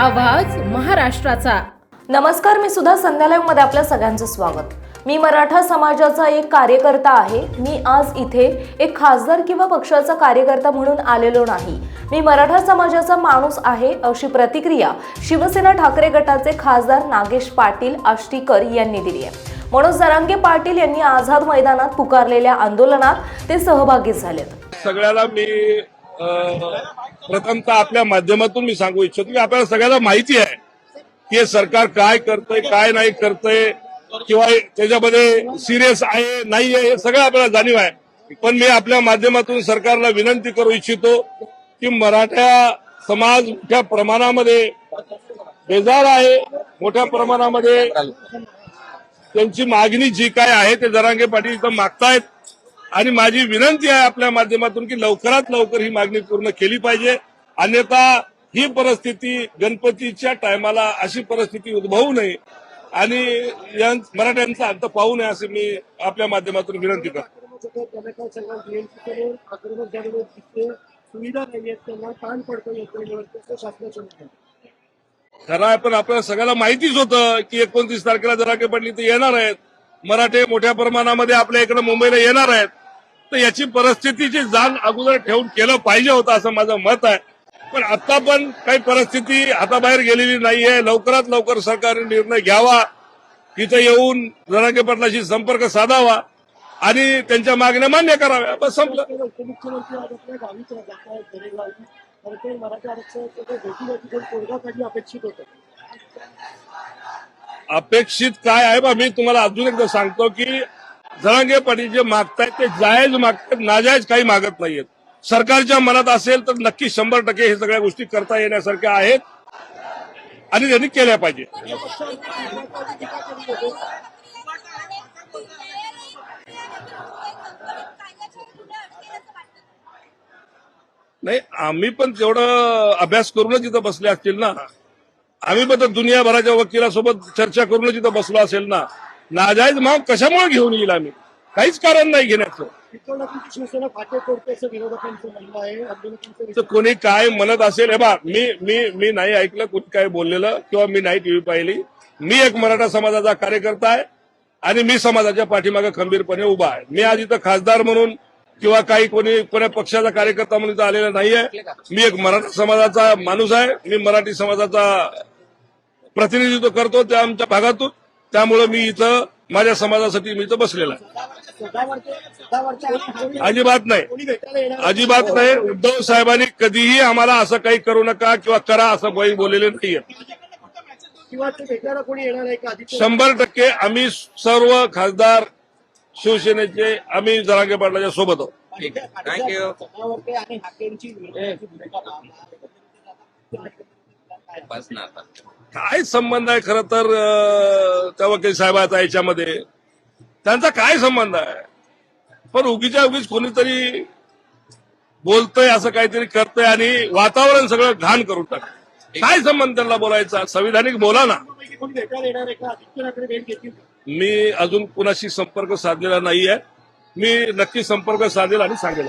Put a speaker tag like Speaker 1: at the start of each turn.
Speaker 1: महाराष्ट्राचा.
Speaker 2: नमस्कार मी सुद्धा संध्यालयमध्ये आपल्या सगळ्यांचं स्वागत. मी मराठा समाजाचा एक कार्यकर्ता आहे. मी आज इथे एक खासदार किंवा पक्षाचा कार्यकर्ता म्हणून आलेलो नाही. मी मराठा समाजाचा माणूस आहे अशी प्रतिक्रिया शिवसेना ठाकरे गटाचे खासदार नागेश पाटील आष्टीकर यांनी दिली आहे. मनोज जरांगे पाटील यांनी आझाद मैदानात पुकारलेल्या आंदोलनात ते सहभागी झालेत.
Speaker 3: सगळ्याला मी प्रथमतः आपल्या माध्यमातून मी सांगू इच्छितो की आपल्याला सगळ्याला माहिती आहे की हे सरकार काय करतंय काय नाही करतंय किंवा त्याच्यामध्ये सिरियस आहे नाही आहे हे सगळं आपल्याला जाणीव आहे. पण मी आपल्या माध्यमातून सरकारला विनंती करू इच्छितो की मराठा समाज मोठ्या प्रमाणामध्ये बेजार आहे मोठ्या प्रमाणामध्ये त्यांची मागणी जी काय आहे ते जरांगे पाटील इथं मागतायत. आणि माझी विनंती आहे आपल्या माध्यमातून की लवकरात लवकर ही मागणी पूर्ण केली पाहिजे. अन्यथा ही परिस्थिती गणपतीच्या टायमाला अशी परिस्थिती उद्भवू नये. आणि मराठ्यांचा अंत पाहू नये असे मी आपल्या माध्यमातून विनंती करतो. खरं आहे पण आपल्याला सगळ्याला माहितीच होतं की एकोणतीस तारखेला जराके पडली तर येणार आहेत. मराठे मोठ्या प्रमाणामध्ये आपल्या इकडे मुंबईला येणार आहेत. तर याची परिस्थितीची जाण अगोदर ठेवून केलं पाहिजे होतं असं माझं मत आहे. पण आता पण काही परिस्थिती हाताबाहेर गेलेली नाहीये. लवकरात लवकर सरकारने निर्णय घ्यावा. तिथं येऊन जरांगे पाटलाशी संपर्क साधावा आणि त्यांच्या मागण्या मान्य कराव्या. बस संपलं.
Speaker 4: अपेक्षित
Speaker 3: काय आहे बा? मी तुम्हाला अजून एकदा सांगतो की जरांगे पाटील जे मागतायत ते जायज मागतायत नाजायज काही मागत नाहीयेत. सरकारच्या मनात असेल तर नक्की शंभर टक्के हे सगळ्या गोष्टी करता येण्यासारख्या आहेत आणि त्यांनी केल्या पाहिजे. नाही आम्ही पण तेवढं अभ्यास करूनच इथं बसले असतील ना. आम्ही पण तर दुनियाभराच्या वकिलासोबत चर्चा करूनच इथं बसलो असेल ना. नाजायज माग कशामुळे घेऊन येईल आम्ही? काहीच कारण नाही घेण्याचं.
Speaker 4: शिवसेना फाटे तोडते असं विरोधकांचं म्हणणं आहे आंदोलकांचं
Speaker 3: तर कोणी काय म्हणत असेल हे बा मी मी मी नाही ऐकलं कोणी काय बोललेलं किंवा मी नाही टीव्ही पाहिली. मी एक मराठा समाजाचा कार्यकर्ता आहे आणि मी समाजाच्या पाठीमागे खंबीरपणे उभा आहे. मी आज इथं खासदार म्हणून किंवा काही कोणी कोण्या पक्षाचा कार्यकर्ता म्हणून इथं आलेला नाहीये. मी एक मराठा समाजाचा माणूस आहे. मी मराठी समाजाचा प्रतिनिधित्व करतो त्या आमच्या भागातून. त्यामुळे मी इथं माझ्या समाजासाठी मी इथं बसलेला आहे. अजिबात नाही. अजिबात नाही. उद्धव साहेबांनी कधीही आम्हाला असं काही करू नका किंवा करा असं काही बोललेले नाहीये.
Speaker 4: किंवा ते भेटायला कोणी येणार आहे का आदित्य
Speaker 3: शंभर टक्के आम्ही सर्व खासदार शिवसेनेचे आम्ही जरांगे पाटलाच्या सोबत आहोत.
Speaker 4: थँक्यू
Speaker 5: बस ना आता.
Speaker 3: काय संबंध आहे खरं तर अं, त्या वकील साहेबाचा याच्यामध्ये? त्यांचा काय संबंध आहे? पण उगीच्या उगीच कोणीतरी बोलतय असं काहीतरी करतंय आणि वातावरण सगळं घाण करून टाक काय संबंध त्यांना बोलायचा? संविधानिक बोला ना.
Speaker 4: कोणी भेटायला येणार आहे का भेट घेतील
Speaker 3: मी अजून कुणाशी संपर्क साधलेला नाहीये. मी नक्की संपर्क साधेल आणि सांगेल